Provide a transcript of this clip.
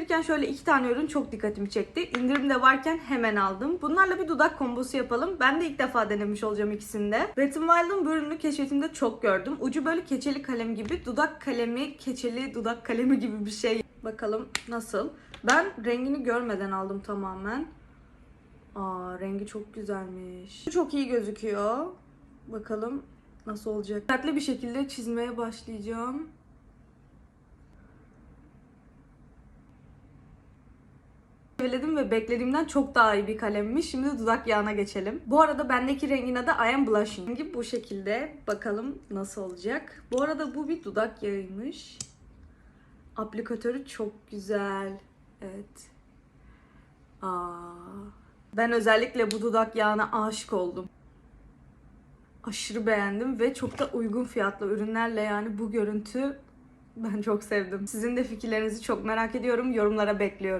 gelirken şöyle iki tane ürün çok dikkatimi çekti. İndirimde varken hemen aldım. Bunlarla bir dudak kombosu yapalım. Ben de ilk defa denemiş olacağım ikisini de. Wet n Wild'ın bu ürünü keşfetimde çok gördüm. Ucu böyle keçeli kalem gibi. Dudak kalemi, keçeli dudak kalemi gibi bir şey. Bakalım nasıl. Ben rengini görmeden aldım tamamen. Aa rengi çok güzelmiş. Çok iyi gözüküyor. Bakalım nasıl olacak. Dikkatli bir şekilde çizmeye başlayacağım. Sevledim ve beklediğimden çok daha iyi bir kalemmiş. Şimdi dudak yağına geçelim. Bu arada bendeki rengin adı I am blushing. Bu şekilde. Bakalım nasıl olacak. Bu arada bu bir dudak yağıymış. Aplikatörü çok güzel. Evet. Aa, ben özellikle bu dudak yağına aşık oldum. Aşırı beğendim ve çok da uygun fiyatlı ürünlerle yani bu görüntü ben çok sevdim. Sizin de fikirlerinizi çok merak ediyorum. Yorumlara bekliyorum.